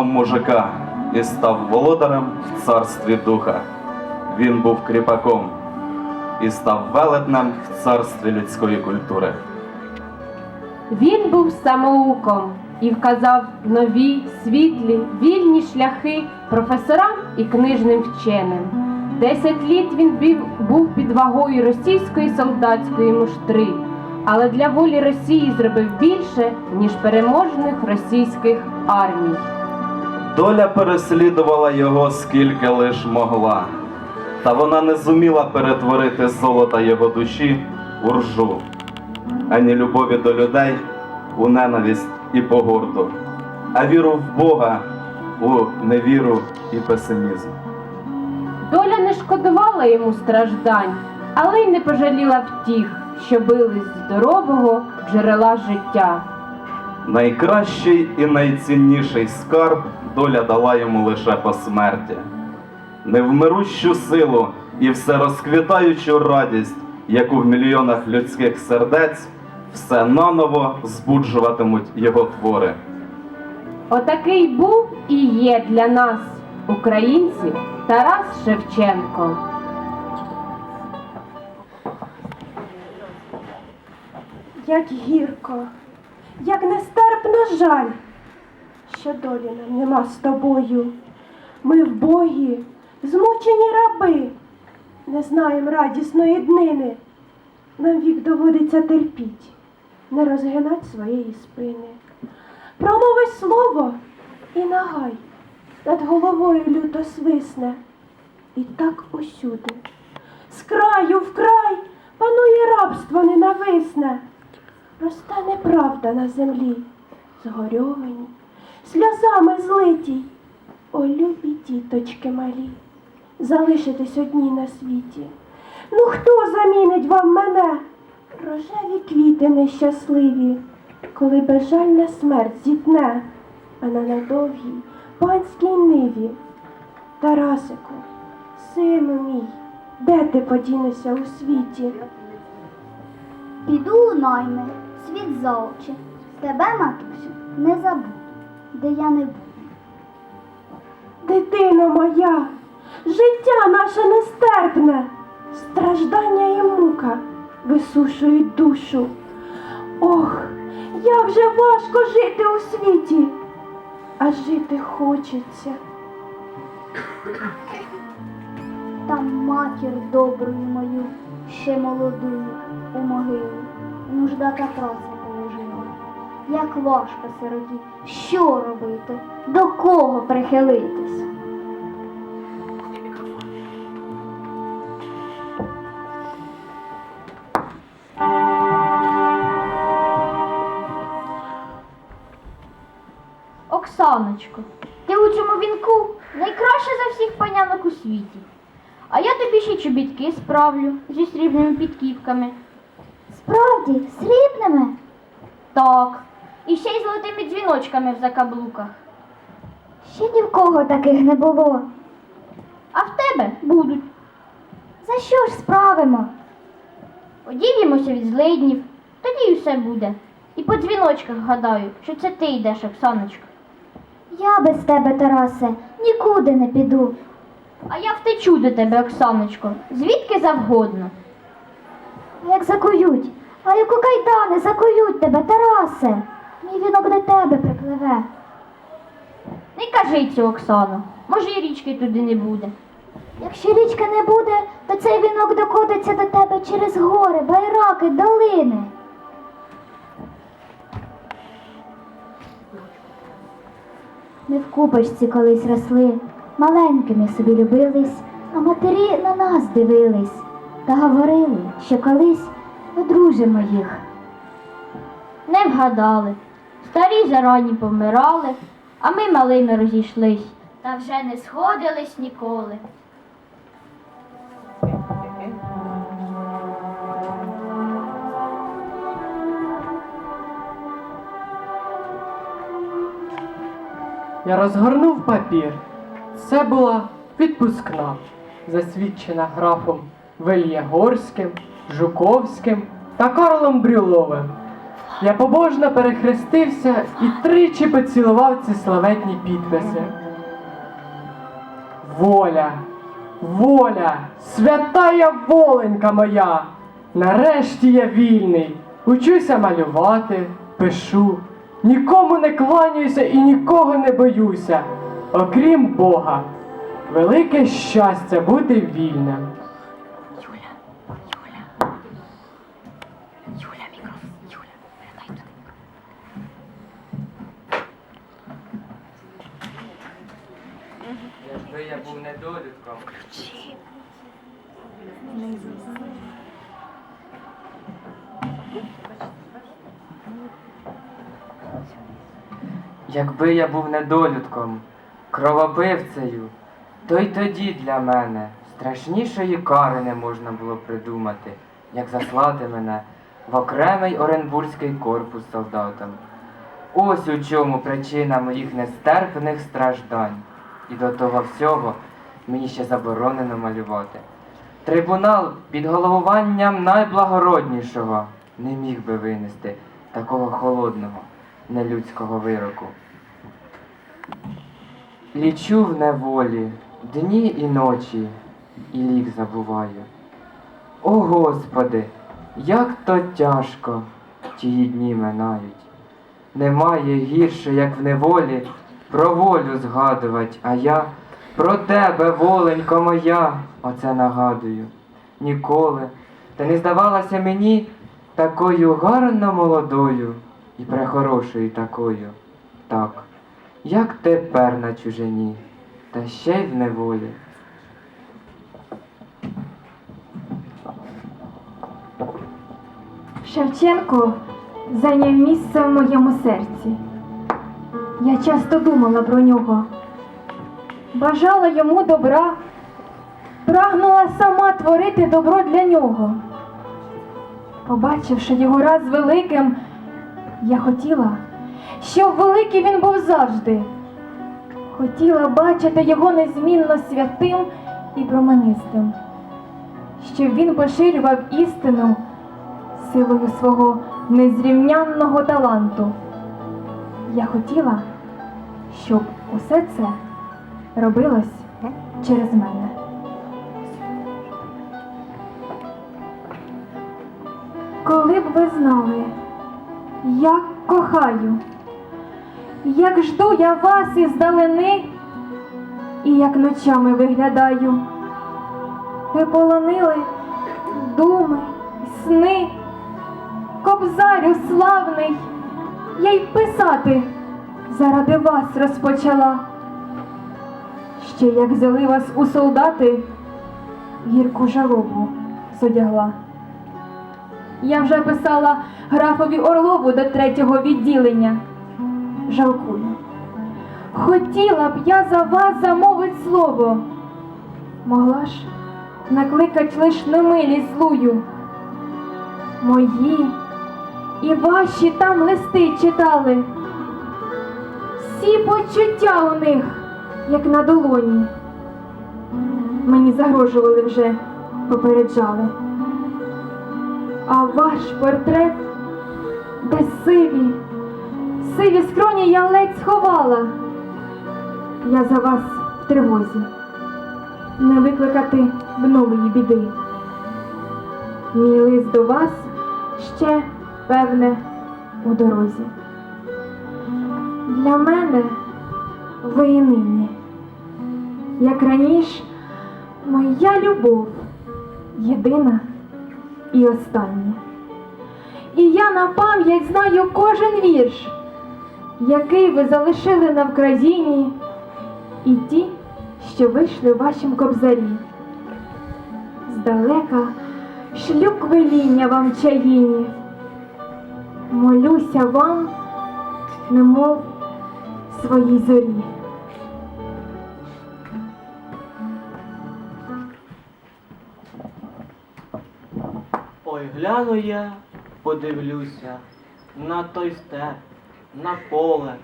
Сином мужика і став володарем в царстві духа. Він був кріпаком і став велетнем в царстві людської культури. Він був самоуком і вказав нові, світлі, вільні шляхи професорам і книжним вченим. Десять літ він був під вагою російської солдатської муштри, але для волі Росії зробив більше, ніж переможних російських армій. Доля переслідувала його скільки лиш могла, та вона не зуміла перетворити золота його душі у ржу, ані любові до людей у ненависть і погорду, а віру в Бога у невіру і песимізм. Доля не шкодувала йому страждань, але й не пожаліла втіх, що били з здорового джерела життя. Найкращий і найцінніший скарб доля дала йому лише по смерті. Невмирущу силу і всерозквітаючу радість, яку в мільйонах людських сердець все наново збуджуватимуть його твори. Отакий був і є для нас, українців, Тарас Шевченко. Як гірко, як нестерпно жаль, що долі нам нема з тобою. Ми в Богі, змучені раби, не знаємо радісної днини. Нам вік доводиться терпіть, не розгинать своєї спини. Промови слово і нагай над головою люто свисне. І так усюди. З краю в край панує рабство ненависне. Росте неправда на землі, згорьовані, сльозами злиті. О, любі діточки малі, залишитесь одні на світі. Ну хто замінить вам мене? Рожеві квіти нещасливі, коли безжальна смерть зітне, а на недовгій панській ниві. Тарасику, сину мій, де ти подінешся у світі? Піду у найми, світ очі. Тебе, матусю, не забуду, де я не буду. Дитино моя, життя наше нестерпне, страждання і мука висушують душу. Ох, як же важко жити у світі, а жити хочеться. Там матір добрую мою, ще молодую, у могилу. Нужда та праця. Як важко сироті, що робити, до кого прихилитись? Оксаночко, ти у цьому вінку найкраща за всіх панянок у світі. А я тобі ще чобітки справлю зі срібними підківками. Справді, срібними? Так, і ще й золотими дзвіночками в закаблуках. Ще ні в кого таких не було. А в тебе будуть. За що ж справимо? Одів'ємося від злиднів, тоді й все буде. І по дзвіночках гадаю, що це ти йдеш, Оксаночко. Я без тебе, Тарасе, нікуди не піду. А я втечу до тебе, Оксаночко, звідки завгодно. А Як закують, а як у кайдани закують тебе, Тарасе. Мій вінок до тебе припливе. Не кажи цього, Оксано, може і річки туди не буде. Якщо річки не буде, то цей вінок докотиться до тебе через гори, байраки, долини. Ми в купочці колись росли, маленькими собі любились, а матері на нас дивились та говорили, що колись одружимо їх. Не вгадали. Старі зарані помирали, а ми малими розійшлись, та вже не сходились ніколи. Я розгорнув папір. Це була відпускна, засвідчена графом Вельєгорським, Жуковським та Карлом Брюловим. Я побожно перехрестився і тричі поцілував ці славетні підписи. Воля, воля, святая воленька моя! Нарешті я вільний, учуся малювати, пишу, нікому не кланяюся і нікого не боюся, окрім Бога. Велике щастя бути вільним. Я був недолюдком. Якби я був недолюдком, кровопивцею, то й тоді для мене страшнішої кари не можна було придумати, як заслати мене в окремий Оренбурзький корпус солдатам. Ось у чому причина моїх нестерпних страждань. І до того всього мені ще заборонено малювати. Трибунал під головуванням найблагороднішого не міг би винести такого холодного, нелюдського вироку. Лічу в неволі дні і ночі, і лік забуваю. О Господи, як то тяжко тії дні минають. Немає гірше, як в неволі, про волю згадувать, а я про тебе, воленько моя, оце нагадую. Ніколи та не здавалася мені такою гарно молодою і прехорошою такою. Так, як тепер на чужині, та ще й в неволі. Шевченко зайняв місце в моєму серці. Я часто думала про нього, бажала йому добра, прагнула сама творити добро для нього. Побачивши його раз великим, я хотіла, щоб великий він був завжди. Хотіла бачити його незмінно святим і променистим, щоб він поширював істину силою свого незрівнянного таланту. Я хотіла, щоб усе це робилось через мене. Коли б ви знали, як кохаю, як жду я вас із далини, і як ночами виглядаю, ви полонили думи, сни, кобзарю славний, я й писати заради вас розпочала. Ще як взяли вас у солдати, гірку жалобу зодягла. Я вже писала графові Орлову до третього відділення. Жалкую. Хотіла б я за вас замовить слово. Могла ж накликать лиш немилість злую. Мої і ваші там листи читали. Всі почуття у них, як на долоні. Мені загрожували вже, попереджали. А ваш портрет де сиві, сиві скроні я ледь сховала. Я за вас в тривозі, не викликати в нової біди. Мій лист до вас ще, певне, у дорозі. Для мене ви і нині, як раніше, моя любов єдина і остання. І я на пам'ять знаю кожен вірш, який ви залишили на Вкраїні, і ті, що вийшли в вашім кобзарі. Здалека шлю квиління вам чаїні, молюся вам, немов своїй зорі. Ой, гляну я, подивлюся на той степ, на поле,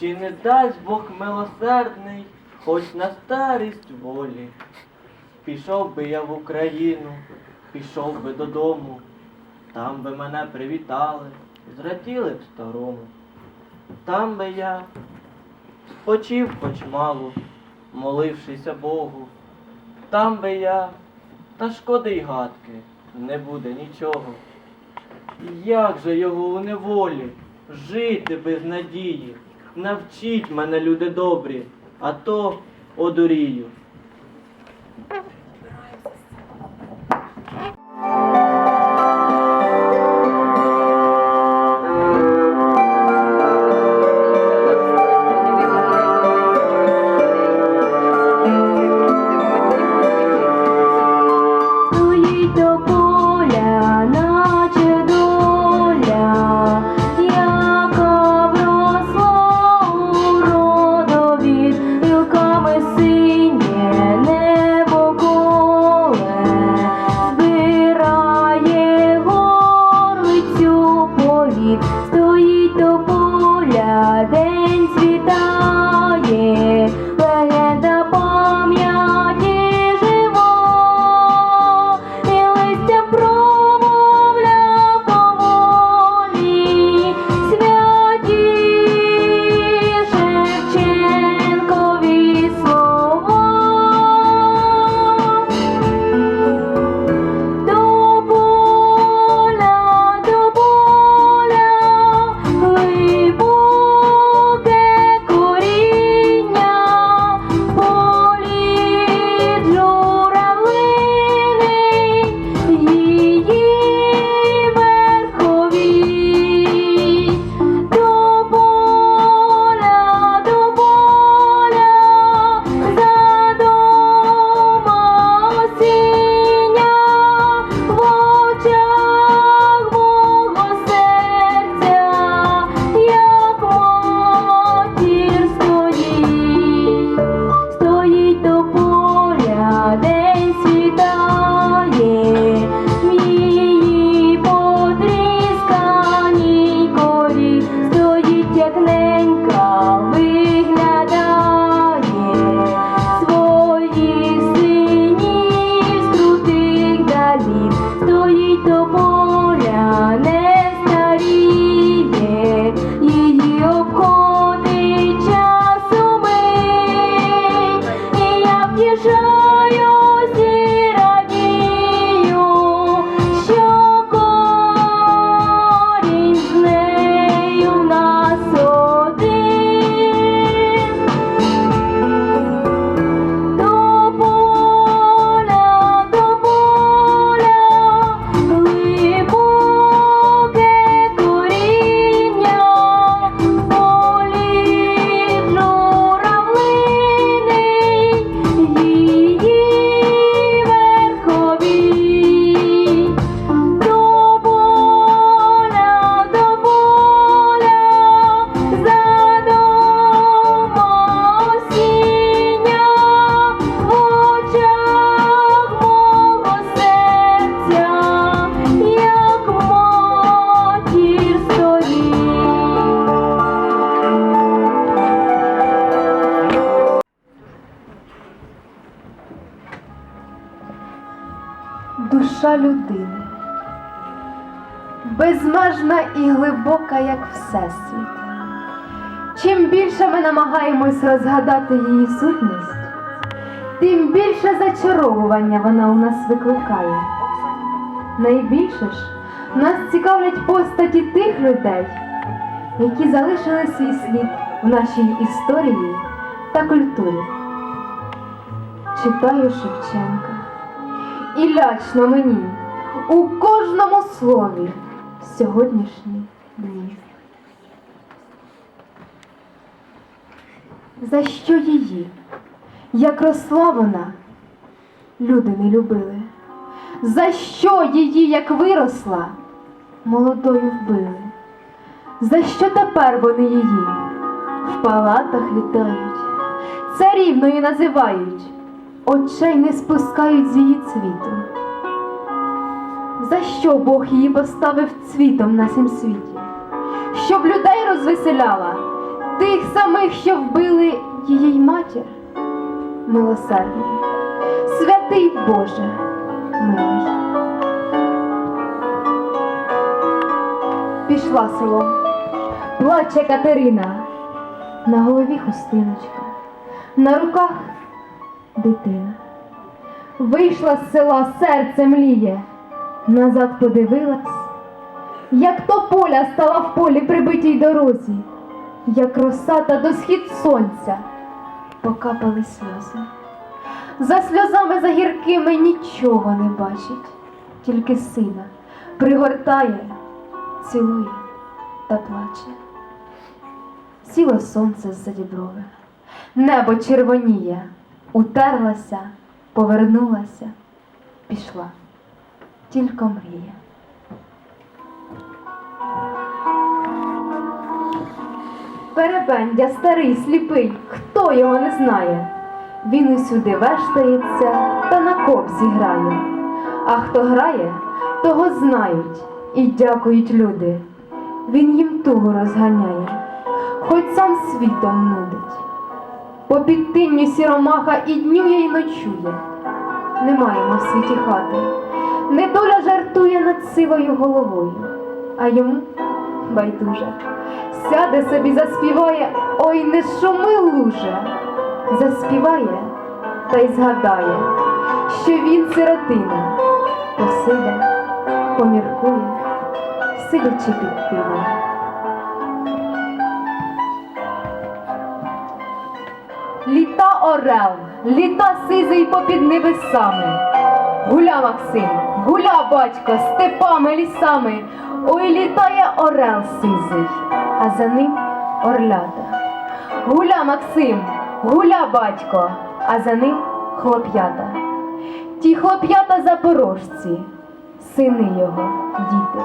чи не дасть Бог милосердний, хоч на старість волі. Пішов би я в Україну, пішов би додому, там би мене привітали, зраділи б старому. Там би я спочив хоч мало, молившися Богу. Там би я, та шкоди й гадки, не буде нічого. Як же його у неволі, жити без надії? Навчіть мене, люди добрі, а то одурію. Безмежна і глибока, як всесвіт. Чим більше ми намагаємось розгадати її сутність, тим більше зачаровування вона у нас викликає. Найбільше ж нас цікавлять постаті тих людей, які залишили свій слід в нашій історії та культурі. Читаю Шевченка. І лячно мені у кожному слові сьогоднішні дні. За що її, як росла вона, люди не любили? За що її, як виросла, молодою вбили? За що тепер вони її в палатах вітають, царівною називають, очей не спускають з її цвіту? За що Бог її поставив цвітом на сім світі? Щоб людей розвеселяла, тих самих, що вбили її матір? Милосердний, святий Боже, милий. пішла селом. Плаче Катерина, на голові хустиночка, на руках дитина. Вийшла з села, серце мліє, назад подивилась, як то поля стала в полі прибитій дорозі, як роса та до схід сонця покапали сльози. За сльозами за гіркими нічого не бачить, тільки сина пригортає, цілує та плаче. Сіло сонце з-за діброви, небо червоніє, утерлася, повернулася, пішла, тільки мріє. Перебендя старий, сліпий, хто його не знає. Він усюди вештається та на кобзі грає. А хто грає, того знають і дякують люди. Він їм тугу розганяє, хоч сам світом нудить. По підтинню сіромаха і днює, і ночує. Не маємо в світі хати. Недоля жартує над сивою головою, а йому байдуже. Сяде собі, заспіває, ой, не шуми луже. Заспіває та й згадає, що він сиротина, посиде, поміркує, сидячи під тином. Літа орел, літа сизий попід небесами. Гуля, Максим, гуля, батько, степами, лісами. Ой, літає орел сизий, а за ним орлята. Гуля, Максим, гуля, батько, а за ним хлоп'ята. Ті хлоп'ята запорожці, сини його, діти.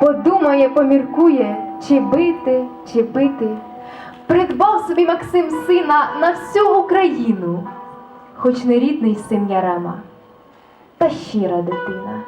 Подумає, поміркує, чи бити, чи бити. Придбав собі Максим сина на всю Україну, хоч не рідний син Ярема, та щира дитина.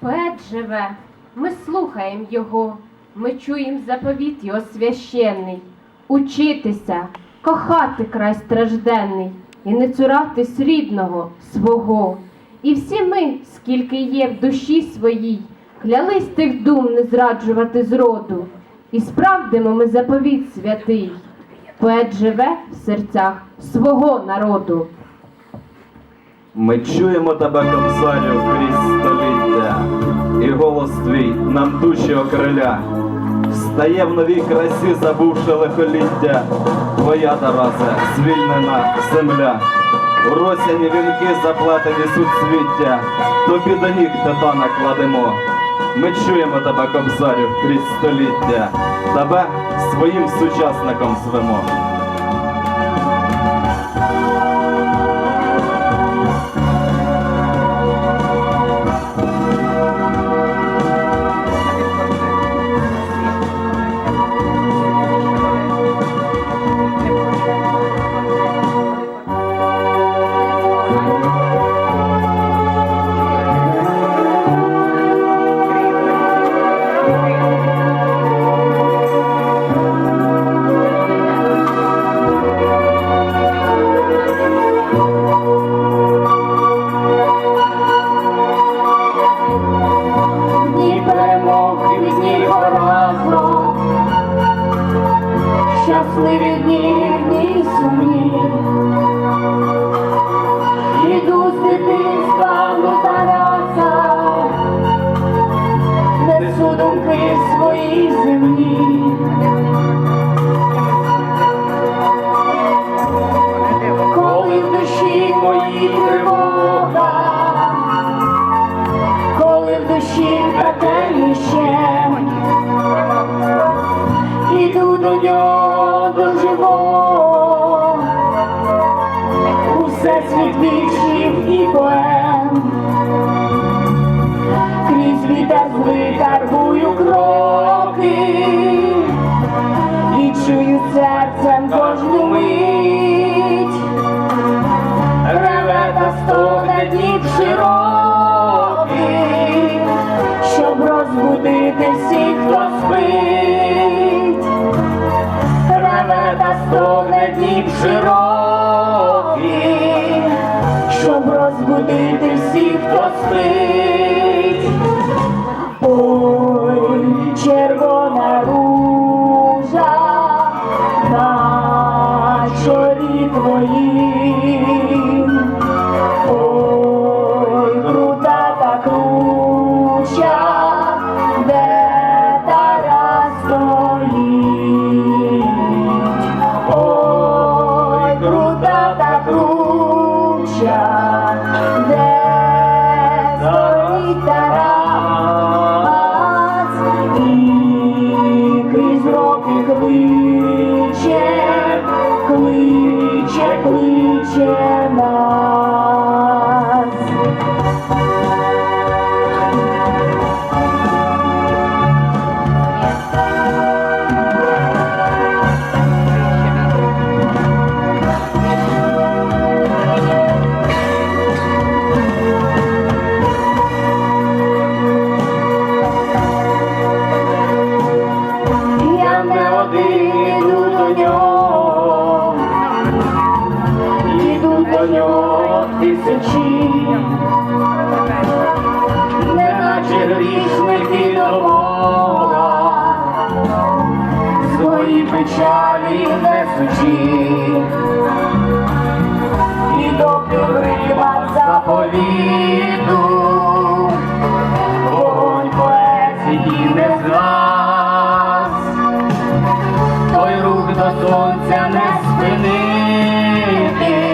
Поет живе, ми слухаємо його, ми чуємо заповіт його священний. Учитися, кохати край стражденний і не цуратись рідного свого. І всі ми, скільки є в душі своїй, клялись тих дум не зраджувати зроду. І справдимо ми заповіт святий. Поет живе в серцях свого народу. Ми чуємо тебе, кобзарю, крізь століття, і голос твій нам душі окриля. Встає в новій красі, забувши лихоліття, твоя Тарасе, звільнена земля. У росяні вінки заплетені суцвіття, тобі до ніг титана кладемо. Ми чуємо тебе, кобзарю, крізь століття, тебе своїм сучасником звемо. Світ віршів і поем, крізь вітер злий карбую кроки, і чую серцем кожну мить, реве та стогне днів широкий, щоб розбудити всіх, хто спить. Реве хліб широкий, щоб розбудити всіх, хто спить. Ой, червона ружа Amen.